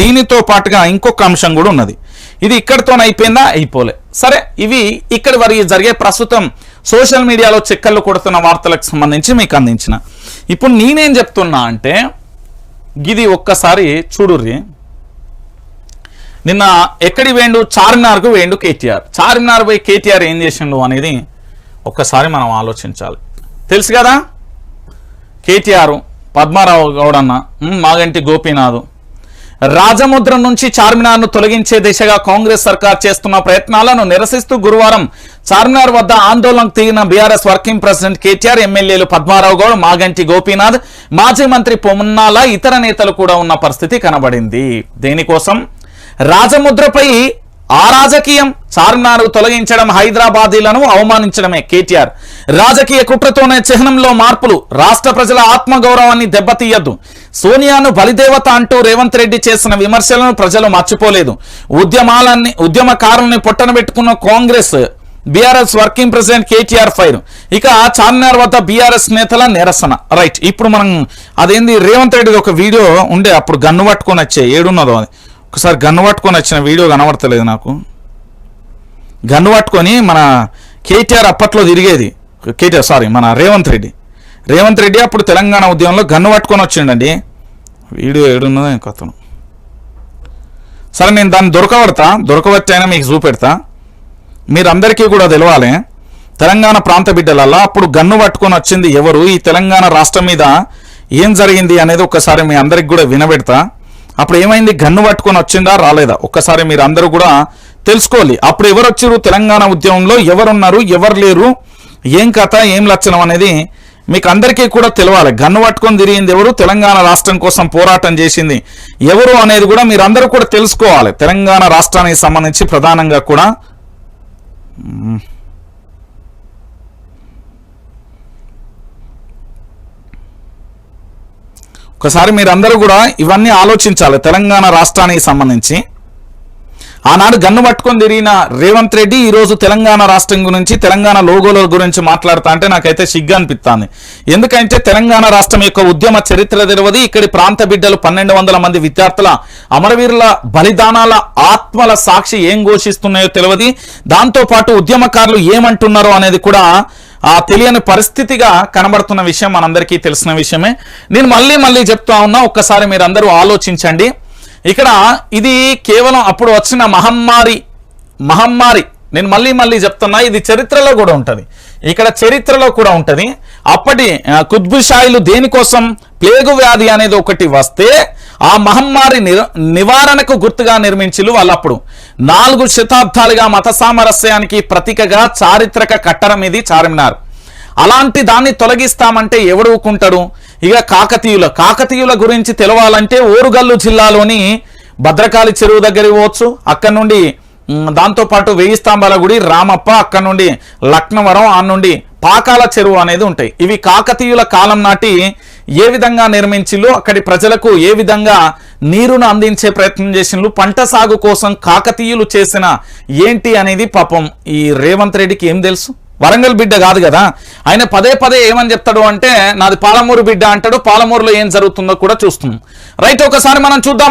దీనితో పాటుగా ఇంకొక అంశం కూడా ఉన్నది. ఇది ఇక్కడితో అయిపోయిందా? అయిపోలే. సరే ఇవి ఇక్కడి వరకు జరిగే ప్రస్తుతం సోషల్ మీడియాలో చెక్కర్లు కొడుతున్న వార్తలకు సంబంధించి మీకు అందించిన. ఇప్పుడు నేనేం చెప్తున్నా అంటే ఇది ఒక్కసారి చూడుర్రి. నిన్న ఎక్కడి వేండు? చార్మినార్కు వేండు కేటీఆర్. చార్మినార్ పోయి కేటీఆర్ ఏం చేసిండు అనేది ఒక్కసారి మనం ఆలోచించాలి. తెలుసు కదా? కేటీఆర్ పద్మారావు గౌడన్న మాగంటి గోపీనాథ్ రాజముద్రం నుంచి చార్మినార్ను తొలగించే దిశగా కాంగ్రెస్ సర్కార్ చేస్తున్న ప్రయత్నాలను నిరసిస్తూ గురువారం చార్మినార్ వద్ద ఆందోళనకు దిగిన బీఆర్ఎస్ వర్కింగ్ ప్రెసిడెంట్ కేటీఆర్ ఎమ్మెల్యేలు పద్మారావు గౌడ్ మాగంటి గోపీనాథ్ మాజీ మంత్రి పొమ్మన్నాల ఇతర నేతలు కూడా ఉన్న పరిస్థితి కనబడింది. దేనికోసం? రాజముద్రపై ఆ రాజకీయం చార్మినార్ తొలగించడం హైదరాబాదీలను అవమానించడమే కేటీఆర్. రాజకీయ కుట్రతోనే చిహ్నంలో మార్పులు రాష్ట్ర ప్రజల ఆత్మగౌరవాన్ని దెబ్బతీయద్దు. సోనియాను బలిదేవత అంటూ రేవంత్ రెడ్డి చేసిన విమర్శలను ప్రజలు మర్చిపోలేదు. ఉద్యమాలన్నీ ఉద్యమకారుల్ని పొట్టన పెట్టుకున్న Congress BRS working president KTR fire. ఇక చార్మినార్ వద్ద బీఆర్ఎస్ నేతల నిరసన. రైట్ ఇప్పుడు మనం అదేంది రేవంత్ రెడ్డి ఒక వీడియో ఉండే అప్పుడు గన్ను పట్టుకొని వచ్చే ఏడున్నదో అది. ఒకసారి గన్ను పట్టుకొని వచ్చిన వీడియో కనబడతలేదు నాకు. గన్ను పట్టుకొని మన కేటీఆర్ అప్పట్లో తిరిగేది. కేటీఆర్ సారీ మన రేవంత్ రెడ్డి. రేవంత్ రెడ్డి అప్పుడు తెలంగాణ ఉద్యమంలో గన్ను పట్టుకొని వచ్చిండండి. వీడియో ఏడున్నదో కథను. సరే నేను దాన్ని దొరకబడతా. దొరకబట్టి మీకు చూపెడతా. మీరందరికీ కూడా తెలవాలి. తెలంగాణ ప్రాంత బిడ్డలల్లా అప్పుడు గన్ను పట్టుకొని వచ్చింది ఎవరు? ఈ తెలంగాణ రాష్ట్రం మీద ఏం జరిగింది అనేది ఒక్కసారి మీ అందరికి కూడా వినబెడతా. అప్పుడు ఏమైంది? గన్ను పట్టుకొని వచ్చిందా? రాలేదా? ఒక్కసారి మీరు అందరూ కూడా తెలుసుకోవాలి. అప్పుడు ఎవరు వచ్చారు? తెలంగాణ ఉద్యమంలో ఎవరున్నారు? ఎవరు లేరు? ఏం కథ? ఏం లక్షణం అనేది మీకు అందరికీ కూడా తెలవాలి. గన్ను పట్టుకొని తిరిగింది ఎవరు? తెలంగాణ రాష్ట్రం కోసం పోరాటం చేసింది ఎవరు అనేది కూడా మీరు అందరూ కూడా తెలుసుకోవాలి. తెలంగాణ రాష్ట్రానికి సంబంధించి ప్రధానంగా కూడా. ఒకసారి మీరందరూ కూడా ఇవన్నీ ఆలోచించాలి తెలంగాణ రాష్ట్రానికి సంబంధించి. ఆనాడు గన్ను పట్టుకొని తిరిగిన రేవంత్ రెడ్డి ఈరోజు తెలంగాణ రాష్ట్రం గురించి తెలంగాణ లోగోల గురించి మాట్లాడుతా అంటే నాకైతే సిగ్గు అనిపిస్తుంది ఎందుకంటే తెలంగాణ రాష్ట్రం యొక్క ఉద్యమ చరిత్ర తెలియదు. ఇక్కడి ప్రాంత బిడ్డలు పన్నెండు వందల మంది విద్యార్థుల అమరవీరుల బలిదానాల ఆత్మల సాక్షి ఏం ఘోషిస్తున్నాయో తెలియదు. దాంతో పాటు ఉద్యమకారులు ఏమంటున్నారో అనేది కూడా ఆ తెలియని పరిస్థితిగా కనబడుతున్న విషయం మనందరికీ తెలిసిన విషయమే. నేను మళ్ళీ మళ్ళీ చెప్తా ఉన్నా ఒక్కసారి మీరు ఆలోచించండి. ఇక్కడ ఇది కేవలం అప్పుడు వచ్చిన మహమ్మారి మహమ్మారి. నేను మళ్ళీ మళ్ళీ చెప్తున్నా ఇది చరిత్రలో కూడా ఉంటుంది. ఇక్కడ చరిత్రలో కూడా ఉంటుంది. అప్పటి కుద్బుషాయిలు దేనికోసం? ప్లేగు వ్యాధి అనేది ఒకటి వస్తే ఆ మహమ్మారి నివారణకు గుర్తుగా నిర్మించిలు వాళ్ళప్పుడు. నాలుగు శతాబ్దాలుగా మత సామరస్యానికి ప్రతీకగా చారిత్రక కట్టడం ఇది చార్మినార్. అలాంటి దాన్ని తొలగిస్తామంటే ఎవడు ఊకుంటాడు? ఇక కాకతీయుల కాకతీయుల గురించి తెలవాలంటే ఓరుగల్లు జిల్లాలోని భద్రకాళి చెరువు దగ్గరికి పోవచ్చు. అక్కడ నుండి దాంతోపాటు వెయ్యి స్తంభాల గుడి రామప్ప అక్కడ నుండి లక్నవరం ఆ నుండి పాకాల చెరువు అనేది ఉంటాయి. ఇవి కాకతీయుల కాలం నాటి ఏ విధంగా నిర్మించిల్లు? అక్కడి ప్రజలకు ఏ విధంగా నీరును అందించే ప్రయత్నం చేసిండ్రు పంట సాగు కోసం కాకతీయులు చేసిన ఏంటి అనేది పాపం ఈ రేవంత్ రెడ్డికి ఏం తెలుసు? వరంగల్ బిడ్డ కాదు కదా. ఆయన పదే పదే ఏమని చెప్తాడు అంటే నాది పాలమూరు బిడ్డ అంటాడు పాలమూరులో ఏం జరుగుతుందో కూడా చూస్తున్నాం. రైట్ ఒకసారి మనం చూద్దాం.